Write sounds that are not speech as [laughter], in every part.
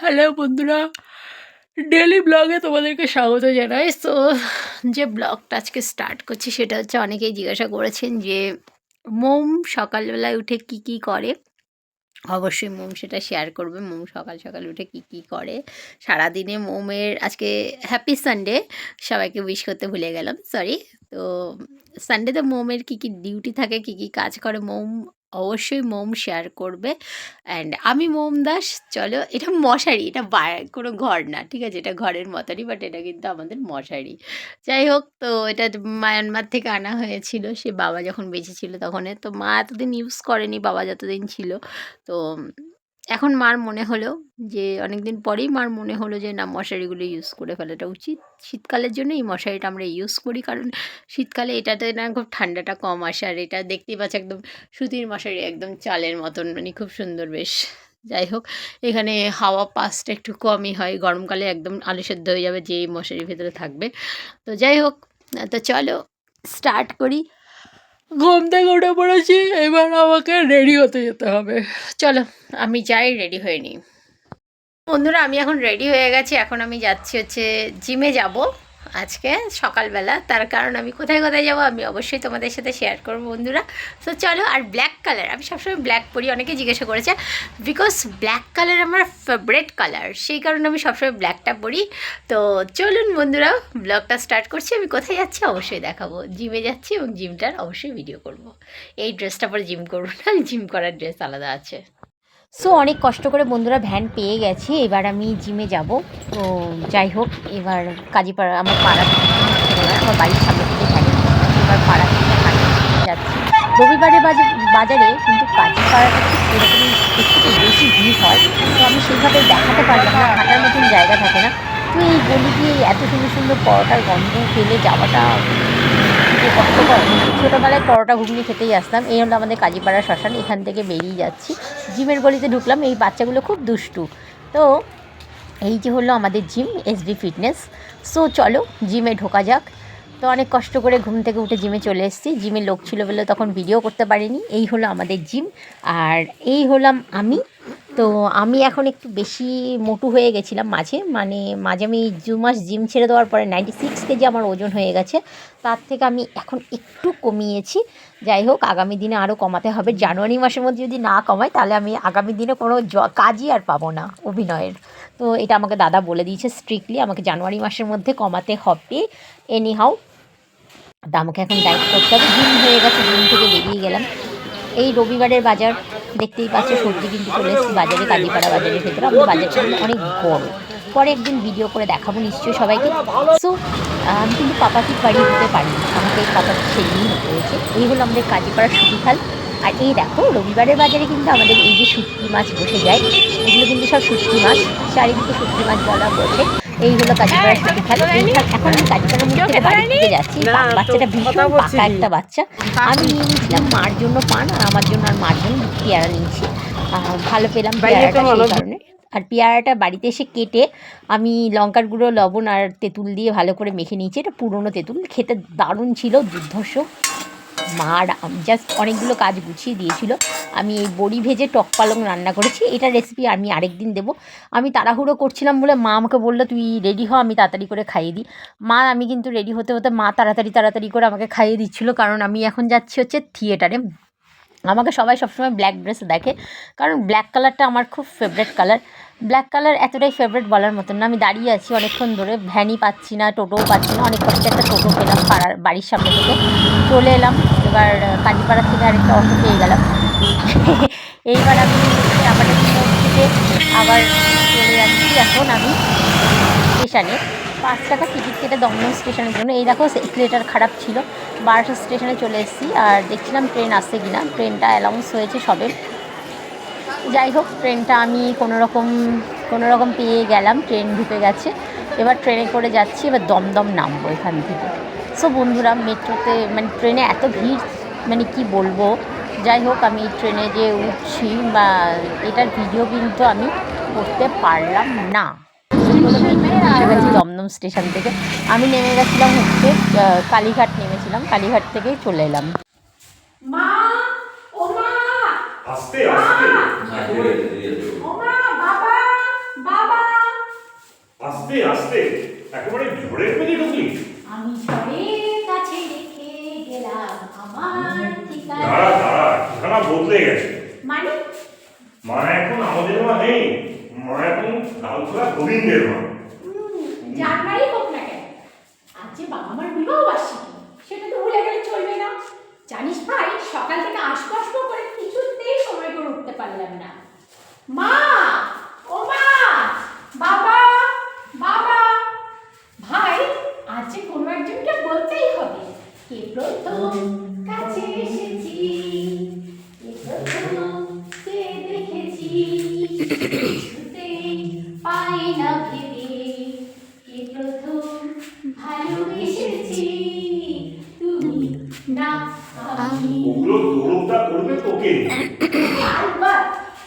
Hello বন্ধুরা daily ব্লগে তোমাদেরকে স্বাগত জানাই। তো যে ব্লগটা আজকে স্টার্ট করছি সেটা হচ্ছে অনেকেই জিজ্ঞাসা করেছেন যে, মোম সকালবেলায় উঠে কি কি করে? অবশ্যই মোম সেটা শেয়ার করবে। মোম সকাল সকাল উঠে কি কি করে? সারাদিনে মোমের, আজকে হ্যাপি সানডে সবাইকে উইশ করতে ভুলে গেলাম সরি তো সানডেতে মোমের কি কি ডিউটি থাকে, কি কি কাজ করে? মোম অবশ্যই মোম শেয়ার করবে। অ্যান্ড আমি মোম দাস, চলো, এটা মশারি, এটা কোনো ঘর না, ঠিক আছে? এটা ঘরের মতনই বাট এটা কিন্তু আমাদের মশারি। যাই হোক, তো এটা মায়ানমার থেকে আনা হয়েছিল। সে বাবা যখন বেঁচে ছিল তখন তো মা এতদিন ইউজ করেনি, বাবা যতদিন ছিল, তো এখন মার মনে হলো যে অনেক দিন পরেই মার মনে হলো যে, না, মশারিগুলো ইউজ করে ফেলাটা উচিত। শীতকালের জন্য এই মশারিটা আমরা ইউজ করি, কারণ শীতকালে এটাতে না খুব ঠান্ডাটা কম আসে, আর এটা দেখতেই পাচ্ছি একদম সুতির মশারি, একদম চালের মতন মানে খুব সুন্দর বেশ। যাই হোক, এখানে হাওয়া পাসটা একটু কমই হয়, গরমকালে একদম আলু সেদ্ধ হয়ে যাবে যে এই মশারির ভেতরে থাকবে। তো যাই হোক তো চলো স্টার্ট করি। ঘুম থেকে উঠে পড়েছি, এবার আমাকে রেডি হতে যেতে হবে। চলো, আমি যাই রেডি হয়ে নিই। বন্ধুরা, আমি এখন রেডি হয়ে গেছি, এখন আমি যাচ্ছি হচ্ছে জিমে যাব। আজকে সকালবেলা। তার কারণ আমি কোথায় কোথায় যাব আমি অবশ্যই তোমাদের সাথে শেয়ার করব বন্ধুরা। তো চলো আর ব্ল্যাক কালার আমি সবসময় ব্ল্যাক পরি অনেকে জিজ্ঞাসা করেছে বিকজ ব্ল্যাক কালার আমার ফেভারেট কালার সেই কারণে আমি সবসময় ব্ল্যাকটা পরি। তো চলুন বন্ধুরা ব্লগটা স্টার্ট করছি। আমি কোথায় যাচ্ছি অবশ্যই দেখাবো। জিমে যাচ্ছি এবং জিমটার অবশ্যই ভিডিও করব। এই ড্রেসটা পরে জিম করব না জিম করার ড্রেস আলাদা আছে। সো অনেক কষ্ট করে বন্ধুরা ভ্যান পেয়ে গেছি। এবার আমি জিমে যাব। তো যাই হোক, এবার কাজীপাড়া আমার পাড়া আমার বাড়ির সামনে থেকে ভ্যান এবার পাড়া থেকে হাঁটতে যাচ্ছি। রবিবারে বাজারে কিন্তু কাজীপাড়াটা ঠিক একটু বেশি ভিড় হয়। তো আমি সেইভাবে দেখাতে পারলাম না। হাঁটার মতন জায়গা থাকে না। তো এই গলি দিয়ে এত সুন্দর সুন্দর পরোটার গন্ধ ফেলে যাওয়াটা ছোটোবেলায় পরোটা ঘুগনি খেতেই আসতাম। এই হলো আমাদের কাজীপাড়া শ্মশান, এখান থেকে বেরিয়ে যাচ্ছি। জিমের গলিতে ঢুকলাম, এই বাচ্চাগুলো খুব দুষ্টু। তো এই যে হলো আমাদের জিম এসডি ফিটনেস সো চলো জিমে ঢোকা যাক। তো অনেক কষ্ট করে ঘুম থেকে উঠে জিমে চলে এসেছি। জিমে লোক ছিল বলে তখন ভিডিও করতে পারিনি। এই হলো আমাদের জিম। আর এই হলাম আমি। তো আমি এখন একটু বেশি মোটু হয়ে গেছিলাম মাঝে। মানে মাঝে আমি দু মাস জিম ছেড়ে দেওয়ার পরে নাইনটি সিক্স কেজি আমার ওজন হয়ে গেছে। তার থেকে আমি এখন একটু কমিয়েছি। যাই হোক, আগামী দিনে আরও কমাতে হবে। জানুয়ারি মাসের মধ্যে যদি না কমাই, তাহলে আমি আগামী দিনে কোনো কাজই আর পাবো না অভিনয়ের। তো এটা আমাকে দাদা বলে দিয়েছে স্ট্রিক্টলি আমাকে জানুয়ারি মাসের মধ্যে কমাতে হবে। এনি হাউ আমাকে এখন ডাইট করতে হবে। জিম হয়ে গেছে জিম থেকে বেরিয়ে গেলাম। এই রবিবারের বাজার দেখতেই পাচ্ছ, সবজি কিন্তু চলে এসেছি বাজারে কাজীপাড়া বাজারের ভেতরে। আমাদের বাজারটা অনেক বড়। পরে একদিন ভিডিও করে দেখাবো নিশ্চয়ই সবাইকে। সো আমি কিন্তু পাপাকির বাড়ি হতে পারি আমাকে এই পাপাকি সেদিনই হতে হয়েছে। এই হলো আমাদের কাজীপাড়ার সুতিখাল। আর এই দেখো, রবিবারের বাজারে কিন্তু আমাদের এই যে শুটকি মাছ বসে যায়, এগুলো কিন্তু সব শুটকি মাছ। চারিদিকে শুটকি মাছ বলা বসে এই হলো এইখান এখন কাজীপাড়ার যাচ্ছি। বাচ্চাটা ভীষণ পাকা একটা বাচ্চা। আমি নিয়ে নিয়েছিলাম মার জন্য পান আর আমার জন্য আর মার জন্য পেয়ারা নিয়েছি। ভালো পেলাম পেয়ারাটা সেই কারণে। আর পেয়ারাটা বাড়িতে এসে কেটে আমি লঙ্কার গুঁড়ো লবণ আর তেঁতুল দিয়ে ভালো করে মেখে নিয়েছি। এটা পুরনো তেঁতুল। খেতে দারুণ ছিল দুর্ধর্ষ। মার জাস্ট অনেকগুলো কাজ গুছিয়ে দিয়েছিল। আমি এই বড়ি ভেজে টক পালং রান্না করেছি। এটা রেসিপি আমি আরেক দিন দেবো। আমি তাড়াহুড়ো করছিলাম বলে মা আমাকে বলল, তুই রেডি হ, আমি তাড়াতাড়ি করে খাইয়ে দিই। মা, আমি কিন্তু রেডি হতে হতে মা তাড়াতাড়ি তাড়াতাড়ি করে আমাকে খাইয়ে দিচ্ছিল, কারণ আমি এখন যাচ্ছি হচ্ছে থিয়েটারে আমাকে সবাই সবসময় ব্ল্যাক ড্রেস দেখে, কারণ ব্ল্যাক কালারটা আমার খুব ফেভারেট কালার ব্ল্যাক কালার এতটাই ফেভারেট বলার মতন না। আমি দাঁড়িয়ে আছি অনেকক্ষণ ধরে, ভ্যানই পাচ্ছি না, টোটোও পাচ্ছি না, অনেক কষ্টে একটা টোটো পেলাম পাড়ার, বাড়ির সামনে থেকে। চলে এলাম। এবার কালীপাড়া থেকে আরেকটা অটো পেয়ে গেলাম। [laughs] এইবার আমি চাপাটা থেকে আবার চলে যাচ্ছি এখন আমি স্টেশনে। পাঁচ টাকা টিকিট কেটে দমদম স্টেশনের জন্য। এই দেখো এক্সিলেটার খারাপ ছিল। বারাসাত স্টেশনে চলে এসেছি। আর দেখছিলাম ট্রেন আসছে কিনা। ট্রেনটা অ্যালাউন্স হয়েছে সবে। যাই হোক, ট্রেনটা আমি কোনো রকম কোনো রকম পেয়ে গেলাম। ট্রেন ঢুকে গেছে। এবার ট্রেনে করে যাচ্ছি। এবার দমদম নামবো এখান থেকে। সো বন্ধুরা মেট্রোতে মানে ট্রেনে এত ভিড় মানে কি বলব? যাই হোক আমি ট্রেনে যে উঠছি বা এটার ভিডিও কিন্তু আমি করতে পারলাম না। দমদম স্টেশন থেকে আমি নেমে গেছিলাম হচ্ছে কালীঘাট নেমেছিলাম কালীঘাট থেকেই চলে এলাম। মা ও মা! আস্তে আস্তে হ্যাঁ, ধীরে ধীরে ধীরে। ও মা বাবা বাবা বদলে গেছে মানে মা এখন আমাদের মা নেই। মা এখন লালখোলা গোবিন্দের মা। বাড়ি হোক না কেন, আজ যে বাবা মার বিবাহ বার্ষিকী, সেটা তো ভুলে গেলে চলবে না। জানিস ভাই, সকাল থেকে আসব আসব করে কিছুতেই সময় করে উঠতে পারলাম না। মা! ওগুলো দৌড়টা করবে তোকে। আলবাত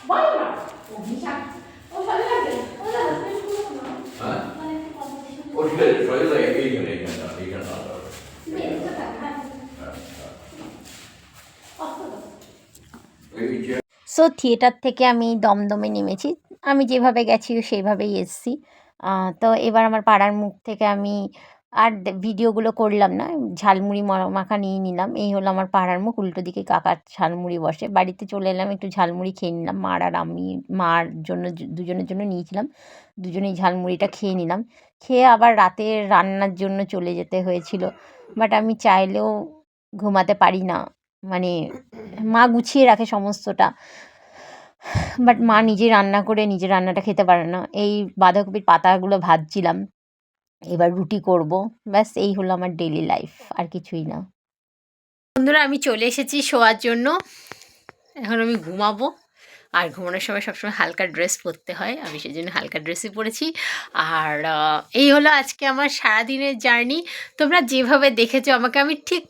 বল সো থিয়েটার থেকে আমি দমদমে নেমেছি। আমি যেভাবে গেছি, সেইভাবেই এসেছি। তো এবার আমার পাড়ার মুখ থেকে আমি আর ভিডিওগুলো করলাম না। ঝালমুড়ি মাখা নিয়ে নিলাম। এই হলো আমার পাড়ার মুখ। উল্টো দিকে কাকার ঝালমুড়ি বসে। বাড়িতে চলে এলাম, একটু ঝালমুড়ি খেয়ে নিলাম। মার আর আমি, মার জন্য দুজনের জন্য নিয়েছিলাম। দুজনেই ঝালমুড়িটা খেয়ে নিলাম। খেয়ে আবার রাতে রান্নার জন্য চলে যেতে হয়েছিল। বাট আমি চাইলেও ঘুমাতে পারি না। মানে মা গুছিয়ে রাখে সমস্তটা। বাট মা নিজে রান্না করে নিজে রান্নাটা খেতে পারে না। এই বাঁধাকপির পাতাগুলো ভাজছিলাম। এবার রুটি করব। ব্যাস, এই হলো আমার ডেলি লাইফ আর কিছুই না। বন্ধুরা, আমি চলে এসেছি শোয়ার জন্য। এখন আমি ঘুমাবো। আর ঘুমানোর সময় সবসময় হালকা ড্রেস পরতে হয়। আমি সেই জন্য হালকা ড্রেসই পরেছি। আর এই হলো আজকে আমার সারাদিনের জার্নি তোমরা যেভাবে দেখেছ আমাকে, আমি ঠিক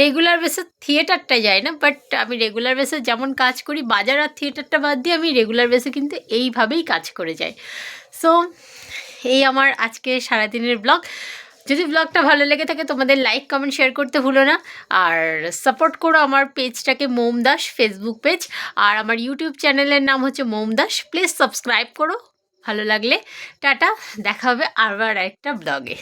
রেগুলার বেসে থিয়েটারটা যাই না বাট আমি রেগুলার বেসে যেমন কাজ করি, বাজার আর থিয়েটারটা বাদ দিয়ে আমি রেগুলার বেসে কিন্তু এইভাবেই কাজ করে যাই। সো এই আমার আজকে সারাদিনের ব্লগ যদি ব্লগটা ভালো লেগে থাকে, তোমাদের লাইক কমেন্ট শেয়ার করতে ভুলো না। আর সাপোর্ট করো আমার পেজটাকে মোম দাস ফেসবুক পেজ আর আমার ইউটিউব চ্যানেলের নাম হচ্ছে মোম দাস। প্লিজ সাবস্ক্রাইব করো। ভালো লাগলে। টাটা। দেখা হবে আবার একটা ব্লগে